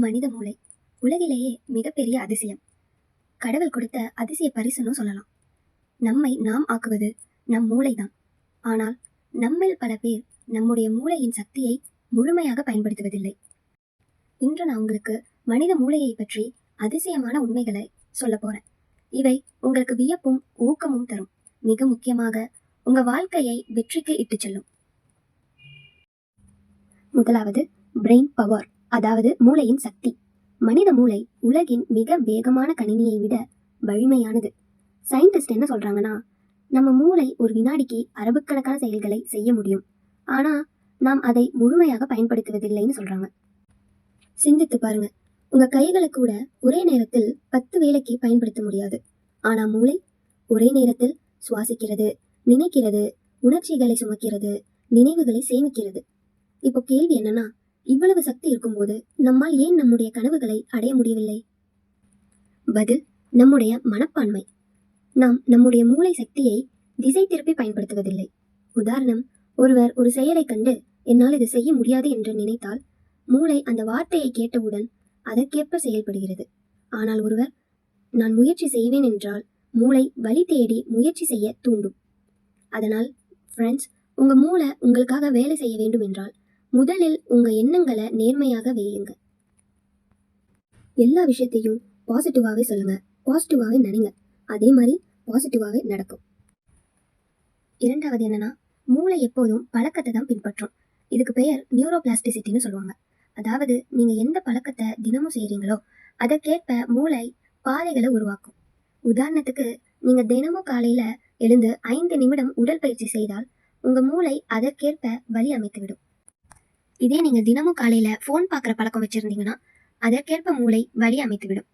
மனித மூளை. உலகிலேயே மிகப்பெரிய அதிசயம். கடவுள் கொடுத்த அதிசய பரிசுன்னு சொல்லலாம். நம்மை நாம் ஆக்குவது நம் மூளைதான். ஆனால் நம்மில் பல பேர் நம்முடைய மூளையின் சக்தியை முழுமையாக பயன்படுத்துவதில்லை. இன்று நான் உங்களுக்கு மனித மூளையை பற்றி அதிசயமான உண்மைகளை சொல்ல போறேன். இவை உங்களுக்கு வியப்பும் ஊக்கமும் தரும். மிக முக்கியமாக உங்க வாழ்க்கையை வெற்றிக்கு இட்டுச் செல்லும். முதலாவது பிரெயின் பவர் அதாவது மூளையின் சக்தி. மனித மூளை உலகின் மிக வேகமான கணினியை விட வலிமையானது. சயின்டிஸ்ட் என்ன சொல்றாங்கன்னா நம்ம மூளை ஒரு வினாடிக்கு அரபுக்கணக்கான செயல்களை செய்ய முடியும். ஆனா நாம் அதை முழுமையாக பயன்படுத்துவதில்லைன்னு சொல்றாங்க. சிந்தித்து பாருங்க. உங்க கைகளை கூட ஒரே நேரத்தில் பத்து வேலைக்கு பயன்படுத்த முடியாது. ஆனா மூளை ஒரே நேரத்தில் சுவாசிக்கிறது நினைக்கிறது உணர்ச்சிகளை சுமக்கிறது நினைவுகளை சேமிக்கிறது. இப்போ கேள்வி என்னன்னா இவ்வளவு சக்தி இருக்கும்போது நம்மால் ஏன் நம்முடைய கனவுகளை அடைய முடியவில்லை? பதில் நம்முடைய மனப்பான்மை. நாம் நம்முடைய மூளை சக்தியை திசை திருப்பி பயன்படுத்துவதில்லை. உதாரணம் ஒருவர் ஒரு செயலை கண்டு என்னால் இது செய்ய முடியாது என்று நினைத்தால் மூளை அந்த வார்த்தையை கேட்டவுடன் அதற்கேற்ப செயல்படுகிறது. ஆனால் ஒருவர் நான் முயற்சி செய்வேன் என்றால் மூளை வழி தேடி முயற்சி செய்ய தூண்டும். அதனால் ஃப்ரெண்ட்ஸ் உங்கள் மூளை உங்களுக்காக வேலை செய்ய வேண்டும் என்றால் முதலில் உங்க எண்ணங்களை நேர்மையாக வையுங்க. எல்லா விஷயத்தையும் பாசிட்டிவாகவே சொல்லுங்க. பாசிட்டிவாகவே நினைங்க அதே மாதிரி பாசிட்டிவாகவே நடக்கும். இரண்டாவது என்னன்னா மூளை எப்போதும் பழக்கத்தை தான் பின்பற்றும். இதுக்கு பெயர் நியூரோபிளாஸ்டிசிட்டின்னு சொல்லுவாங்க. அதாவது நீங்க எந்த பழக்கத்தை தினமும் செய்கிறீங்களோ அதற்கேற்ப மூளை பாதைகளை உருவாக்கும். உதாரணத்துக்கு நீங்க தினமும் காலையில எழுந்து ஐந்து நிமிடம் உடற்பயிற்சி செய்தால் உங்க மூளை அதற்கேற்ப வழி அமைத்துவிடும். இதே நீங்கள் தினமும் காலையில் ஃபோன் பார்க்குற பழக்கம் வச்சிருந்தீங்கன்னா அதற்கேற்ப மூளை வழி அமைத்துவிடும்.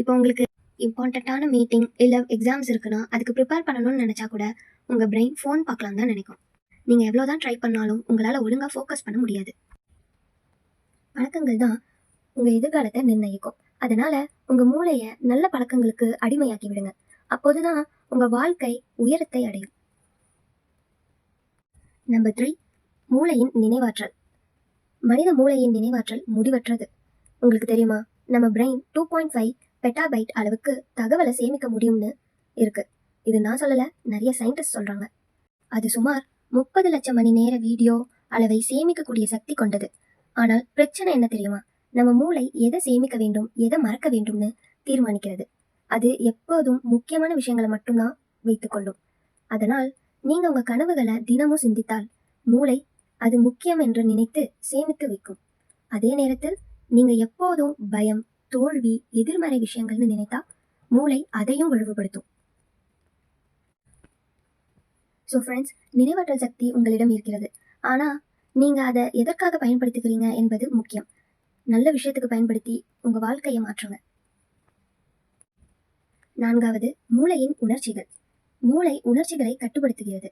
இப்போ உங்களுக்கு இம்பார்ட்டண்ட்டான மீட்டிங் இல்லை எக்ஸாம்ஸ் இருக்குன்னா அதுக்கு ப்ரிப்பேர் பண்ணணும்னு நினச்சா கூட உங்கள் பிரெயின் ஃபோன் பார்க்கலாம் தான் நினைக்கும். நீங்கள் எவ்வளோ தான் ட்ரை பண்ணாலும் உங்களால் ஒழுங்காக ஃபோக்கஸ் பண்ண முடியாது. பழக்கங்கள் தான் உங்கள் எதிர்காலத்தை நிர்ணயிக்கும். அதனால் உங்கள் மூளையை நல்ல பழக்கங்களுக்கு அடிமையாக்கி விடுங்க. அப்போது தான் உங்கள் வாழ்க்கை உயரத்தை அடையும். நம்பர் த்ரீ மூளையின் நினைவாற்றல். மனித மூளையின் நினைவாற்றல் முடிவற்றது. உங்களுக்கு தெரியுமா? நம்ம brain two point five petabyte அளவுக்கு தகவலை சேமிக்க முடியும்னு இருக்கு. இது நான் சொல்லல நிறைய சயின்டிஸ்ட் சொல்றாங்க. அது சுமார் முப்பது லட்சம் மணி நேர வீடியோ அளவை சேமிக்கக்கூடிய சக்தி கொண்டது. ஆனால் பிரச்சனை என்ன தெரியுமா? நம்ம மூளை எதை சேமிக்க வேண்டும் எதை மறக்க வேண்டும்னு தீர்மானிக்கிறது. அது எப்போதும் முக்கியமான விஷயங்களை மட்டும்தான் வைத்துக்கொள்ளும். அதனால் நீங்க உங்க கனவுகளை தினமும் சிந்தித்தால் மூளை அது முக்கியம் என்று நினைத்து சேமித்து வைக்கும். அதே நேரத்தில் நீங்க எப்போதும் பயம் தோல்வி எதிர்மறை விஷயங்கள்னு நினைத்தா மூளை அதையும் வலுவுபடுத்தும். ஸோ ஃப்ரெண்ட்ஸ் நினைவாற்றல் சக்தி உங்களிடம் இருக்கிறது. ஆனா நீங்க அதை எதற்காக பயன்படுத்துகிறீங்க என்பது முக்கியம். நல்ல விஷயத்துக்கு பயன்படுத்தி உங்க வாழ்க்கையை மாற்றுங்க. நான்காவது மூளையின் உணர்ச்சிகள். மூளை உணர்ச்சிகளை கட்டுப்படுத்துகிறது.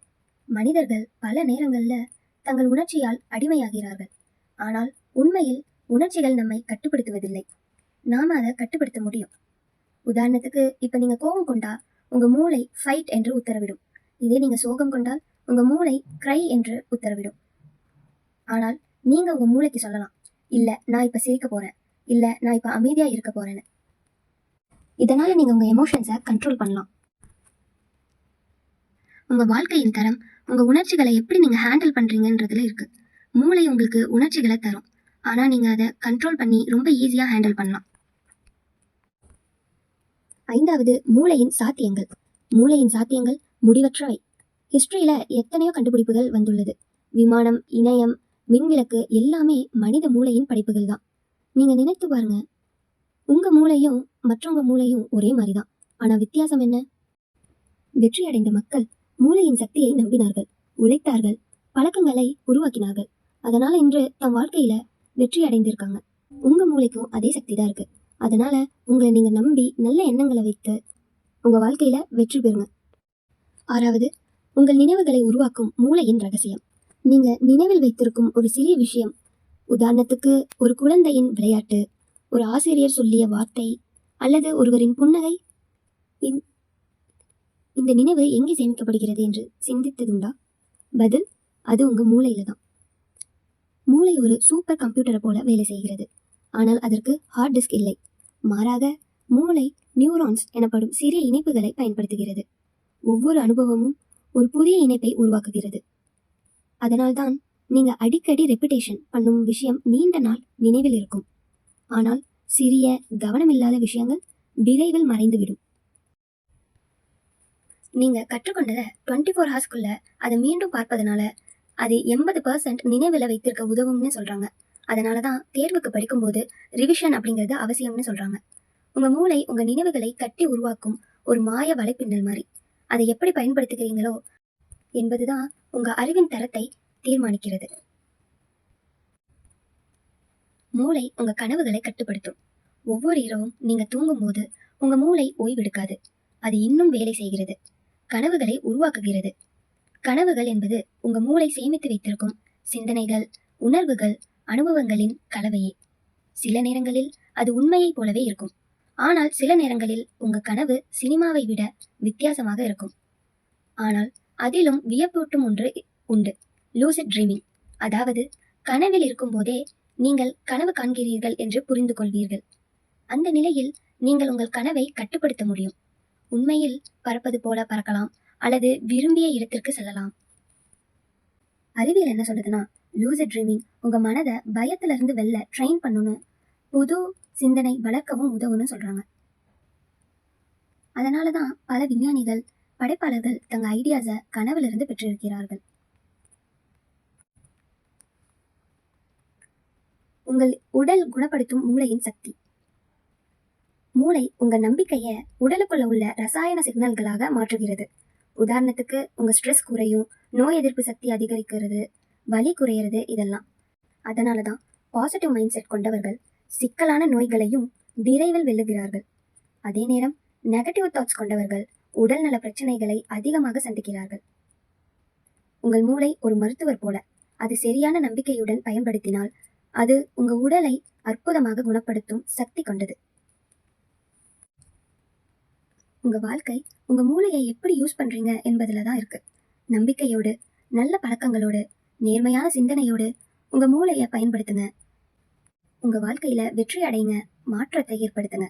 மனிதர்கள் பல நேரங்களில் தங்கள் உணர்ச்சியால் அடிமையாகிறார்கள். ஆனால் உண்மையில் உணர்ச்சிகள் நம்மை கட்டுப்படுத்துவதில்லை. நாம அதை கட்டுப்படுத்த முடியும். உதாரணத்துக்கு இப்போ நீங்க கோபம் கொண்டா உங்க மூளை ஃபைட் என்று உத்தரவிடும். இதே நீங்க சோகம் கொண்டால் உங்க மூளை க்ரை என்று உத்தரவிடும். ஆனால் நீங்க உங்க மூளைக்கு சொல்லலாம். இல்ல நான் இப்ப சிரிக்க போறேன். இல்ல நான் இப்ப அமைதியா இருக்க போறேன்னு. இதனால நீங்க உங்க எமோஷன்ஸை கண்ட்ரோல் பண்ணலாம். உங்கள் வாழ்க்கையின் தரம் உங்கள் உணர்ச்சிகளை எப்படி நீங்கள் ஹேண்டில் பண்ணுறீங்கன்றதுல இருக்கு. மூளை உங்களுக்கு உணர்ச்சிகளை தரும். ஆனால் நீங்கள் அதை கண்ட்ரோல் பண்ணி ரொம்ப ஈஸியாக ஹேண்டில் பண்ணலாம். ஐந்தாவது மூளையின் சாத்தியங்கள். மூளையின் சாத்தியங்கள் முடிவற்றவை. ஹிஸ்ட்ரியில் எத்தனையோ கண்டுபிடிப்புகள் வந்துள்ளது. விமானம் இணையம் மின்விளக்கு எல்லாமே மனித மூளையின் படைப்புகள் தான். நீங்கள் நினைத்து பாருங்க. உங்கள் மூளையும் மற்றவங்க மூளையும் ஒரே மாதிரி தான் ஆனால் வித்தியாசம் என்ன? வெற்றி அடைந்த மக்கள் மூளையின் சக்தியை நம்பினார்கள். உழைத்தார்கள். பழக்கங்களை உருவாக்கினார்கள். அதனால இன்று தம் வாழ்க்கையில வெற்றி அடைந்திருக்காங்க. உங்க மூளைக்கும் அதே சக்தி தான் இருக்கு. அதனால உங்களை நீங்க நம்பி நல்ல எண்ணங்களை வைத்து உங்க வாழ்க்கையில வெற்றி பெறுங்க. ஆறாவது உங்கள் நினைவுகளை உருவாக்கும் மூளையின் ரகசியம். நீங்க நினைவில் வைத்திருக்கும் ஒரு சிறிய விஷயம். உதாரணத்துக்கு ஒரு குழந்தையின் விளையாட்டு ஒரு ஆசிரியர் சொல்லிய வார்த்தை அல்லது ஒருவரின் புன்னகை இந்த- நினைவு எங்கே சேமிக்கப்படுகிறது என்று சிந்தித்ததுண்டா? பதில் அது உங்கள் மூளையில் தான். மூளை ஒரு சூப்பர் கம்ப்யூட்டரை போல வேலை செய்கிறது. ஆனால் அதற்கு ஹார்ட் டிஸ்க் இல்லை. மாறாக மூளை நியூரான்ஸ் எனப்படும் சிறிய இணைப்புகளை பயன்படுத்துகிறது. ஒவ்வொரு அனுபவமும் ஒரு புதிய இணைப்பை உருவாக்குகிறது. அதனால்தான் நீங்கள் அடிக்கடி ரெப்பிடேஷன் பண்ணும் விஷயம் நீண்ட நாள் நினைவில் இருக்கும். ஆனால் சிறிய கவனமில்லாத விஷயங்கள் விரைவில் மறைந்துவிடும். நீங்கள் கற்றுக்கொண்டதை டுவெண்ட்டி ஃபோர் ஹவர்ஸ்க்குள்ள அதை மீண்டும் பார்ப்பதனால அது எண்பது பர்சன்ட் நினைவில் வைத்திருக்க உதவும்னு சொல்றாங்க. அதனால தான் தேர்வுக்கு படிக்கும்போது ரிவிஷன் அப்படிங்கிறது அவசியம்னு சொல்றாங்க. உங்க மூளை உங்கள் நினைவுகளை கட்டி உருவாக்கும் ஒரு மாய வலைப்பின்னல் மாதிரி. அதை எப்படி பயன்படுத்துகிறீங்களோ என்பதுதான் உங்க அறிவின் தரத்தை தீர்மானிக்கிறது. மூளை உங்கள் கனவுகளை கட்டுப்படுத்தும். ஒவ்வொரு இரவும் நீங்கள் தூங்கும்போது உங்க மூளை ஓய்வெடுக்காது. அது இன்னும் வேலை செய்கிறது. கனவுகளை உருவாக்குகிறது. கனவுகள் என்பது உங்க மூளை சேமித்து வைத்திருக்கும் சிந்தனைகள் உணர்வுகள் அனுபவங்களின் கலவையே. சில நேரங்களில் அது உண்மையைப் போலவே இருக்கும். ஆனால் சில நேரங்களில் உங்க கனவு சினிமாவை விட வித்தியாசமாக இருக்கும். ஆனால் அதிலும் வியப்பூட்டும் ஒன்று உண்டு. லூசிட் ட்ரீமிங் அதாவது கனவில் இருக்கும்போதே நீங்கள் கனவு காண்கிறீர்கள் என்று புரிந்து கொள்வீர்கள் அந்த நிலையில் நீங்கள் உங்கள் கனவை கட்டுப்படுத்த முடியும். உண்மையில் பறப்பது போல பறக்கலாம் அல்லது விரும்பிய இடத்திற்கு செல்லலாம். அறிவியல் என்ன சொல்லுதுன்னா லூசிட் ட்ரீமிங் உங்க மனதை பயத்துல இருந்து வெளில ட்ரெயின் பண்ணணும் புது சிந்தனை வளர்க்கவும் உதவும்னு சொல்றாங்க. அதனால தான் பல விஞ்ஞானிகள் படைப்பாளர்கள் தங்க ஐடியாஸை கனவிலிருந்து பெற்றிருக்கிறார்கள். உங்கள் உடல் குணப்படுத்தும் மூளையின் சக்தி. மூளை உங்க நம்பிக்கையை உடலுக்குள்ள உள்ள ரசாயன சிக்னல்களாக மாற்றுகிறது. உதாரணத்துக்கு உங்க ஸ்ட்ரெஸ் குறையும் நோய் எதிர்ப்பு சக்தி அதிகரிக்கிறது வலி குறையிறது இதெல்லாம். அதனால தான் பாசிட்டிவ் மைண்ட் செட் கொண்டவர்கள் சிக்கலான நோய்களையும் விரைவில் வெல்லுகிறார்கள். அதே நேரம் நெகட்டிவ் தாட்ஸ் கொண்டவர்கள் உடல்நல பிரச்சனைகளை அதிகமாக சந்திக்கிறார்கள். உங்கள் மூளை ஒரு மருத்துவர் போல அது சரியான நம்பிக்கையுடன் பயன்படுத்தினால் அது உங்கள் உடலை அற்புதமாக குணப்படுத்தும் சக்தி கொண்டது. உங்கள் வாழ்க்கை உங்கள் மூளையை எப்படி யூஸ் பண்ணுறீங்க என்பதில் தான் இருக்குது நம்பிக்கையோடு நல்ல பழக்கங்களோடு நேர்மையான சிந்தனையோடு உங்கள் மூளையை பயன்படுத்துங்க. உங்கள் வாழ்க்கையில் வெற்றி அடைங்க மாற்றத்தை ஏற்படுத்துங்க.